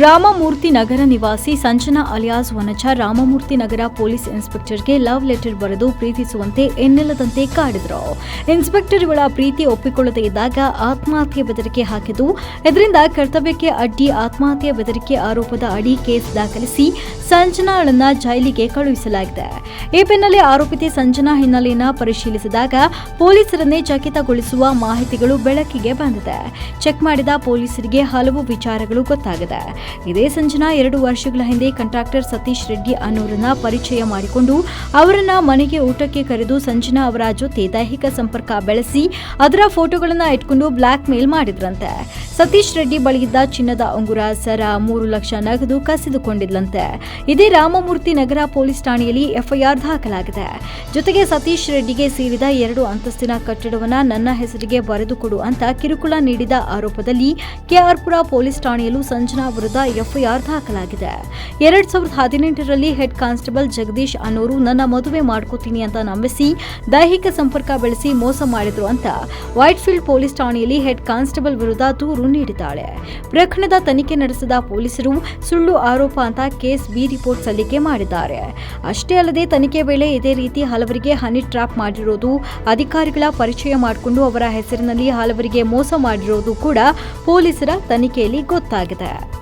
ರಾಮಮೂರ್ತಿ ನಗರ ನಿವಾಸಿ Sanjana alias Vanaja Ramamurthy Nagar police ಇನ್ಸ್ಪೆಕ್ಟರ್ಗೆ love letter ಬರೆದು ಪ್ರೀತಿಸುವಂತೆ ಎನ್ನೆಲ್ಲದಂತೆ ಕಾಡಿದ್ರು. ಇನ್ಸ್ಪೆಕ್ಟರ್ ಇವಳ ಪ್ರೀತಿ ಒಪ್ಪಿಕೊಳ್ಳದೇ ಇದ್ದಾಗ ಆತ್ಮಹತ್ಯೆ ಬೆದರಿಕೆ ಹಾಕಿದ್ದು, ಇದರಿಂದ ಕರ್ತವ್ಯಕ್ಕೆ ಅಡ್ಡಿ ಆತ್ಮಹತ್ಯೆ ಬೆದರಿಕೆ ಆರೋಪದ ಅಡಿ ಕೇಸ್ ದಾಖಲಿಸಿ ಸಂಜನಾಳನ್ನ ಜೈಲಿಗೆ ಕಳುಹಿಸಲಾಗಿದೆ. ಈ ಬೆನ್ನಲ್ಲೇ ಆರೋಪಿತೆ ಸಂಜನಾ ಹಿನ್ನೆಲೆಯನ್ನ ಪರಿಶೀಲಿಸಿದಾಗ ಪೊಲೀಸರನ್ನೇ ಚಕಿತಗೊಳಿಸುವ ಮಾಹಿತಿಗಳು ಬೆಳಕಿಗೆ ಬಂದಿದೆ. ಚೆಕ್ ಮಾಡಿದ ಪೊಲೀಸರಿಗೆ ಹಲವು ವಿಚಾರಗಳು ಗೊತ್ತಾಗಿದೆ. ಇದೇ ಸಂಜನಾ ಎರಡು ವರ್ಷಗಳ ಹಿಂದೆ ಕಾಂಟ್ರಾಕ್ಟರ್ ಸತೀಶ್ ರೆಡ್ಡಿ ಅನ್ನೋರನ್ನ ಪರಿಚಯ ಮಾಡಿಕೊಂಡು ಅವರನ್ನ ಮನೆಗೆ ಊಟಕ್ಕೆ ಕರೆದು ಸಂಜನಾ ಅವರ ಜೊತೆ ದೈಹಿಕ ಸಂಪರ್ಕ ಬೆಳೆಸಿ ಅದರ ಫೋಟೋಗಳನ್ನ ಇಟ್ಕೊಂಡು ಬ್ಲ್ಯಾಕ್ ಮೇಲ್ ಮಾಡಿದ್ರಂತೆ. ಸತೀಶ್ ರೆಡ್ಡಿ ಬಳಿಯಿದ್ದ ಚಿನ್ನದ ಉಂಗುರ ಸರ ಮೂರು ಲಕ್ಷ ನಗದು ಕಸಿದುಕೊಂಡಿದ್ಲಂತೆ. ಇದೇ ರಾಮಮೂರ್ತಿ ನಗರ ಪೊಲೀಸ್ ಠಾಣೆಯಲ್ಲಿ ಎಫ್ಐಆರ್ ದಾಖಲಾಗಿದೆ. ಜೊತೆಗೆ ಸತೀಶ್ ರೆಡ್ಡಿಗೆ ಸೇರಿದ ಎರಡು ಅಂತಸ್ತಿನ ಕಟ್ಟಡವನ್ನ ನನ್ನ ಹೆಸರಿಗೆ ಬರೆದುಕೊಡು ಅಂತ ಕಿರುಕುಳ ನೀಡಿದ ಆರೋಪದಲ್ಲಿ ಕೆಆರ್ಪುರ ಪೊಲೀಸ್ ಠಾಣೆಯಲ್ಲೂ ಸಂಜನಾ ವಿರುದ್ಧ ಎಫ್ಐಆರ್ ದಾಖಲಾಗಿದೆ. ಎರಡ್ ಸಾವಿರದ ಹದಿನೆಂಟರಲ್ಲಿ ಹೆಡ್ ಕಾನ್ಸ್ಟೇಬಲ್ ಜಗದೀಶ್ ಅನ್ನೋರು ನನ್ನ ಮದುವೆ ಮಾಡ್ಕೋತೀನಿ ಅಂತ ನಂಬಿಸಿ ದೈಹಿಕ ಸಂಪರ್ಕ ಬೆಳೆಸಿ ಮೋಸ ಮಾಡಿದ್ರು ಅಂತ. ವೈಟ್ಫೀಲ್ಡ್ ಪೊಲೀಸ್ ಠಾಣೆಯಲ್ಲಿ ಹೆಡ್ ಕಾನ್ಸ್ಟೇಬಲ್ ವಿರುದ್ಧ ದೂರು ನೀಡಿದ್ದಾಳೆ. ಪ್ರಕರಣದ ತನಿಖೆ ನಡೆಸಿದ ಪೊಲೀಸರು ಸುಳ್ಳು ಆರೋಪ ಅಂತ ಕೇಸ್ ಬಿ ರಿಪೋರ್ಟ್ ಸಲ್ಲಿಕೆ ಮಾಡಿದ್ದಾರೆ. ಅಷ್ಟೇ ಅಲ್ಲದೆ ತನಿಖೆ ವೇಳೆ ಇದೇ ರೀತಿ ಹಲವರಿಗೆ ಹನಿ ಟ್ರಾಪ್ ಮಾಡಿರೋದು, ಅಧಿಕಾರಿಗಳ ಪರಿಚಯ ಮಾಡಿಕೊಂಡು ಅವರ ಹೆಸರಿನಲ್ಲಿ ಹಲವರಿಗೆ ಮೋಸ ಮಾಡಿರೋದು ಕೂಡ ಪೊಲೀಸರ ತನಿಖೆಯಲ್ಲಿ ಗೊತ್ತಾಗಿದೆ.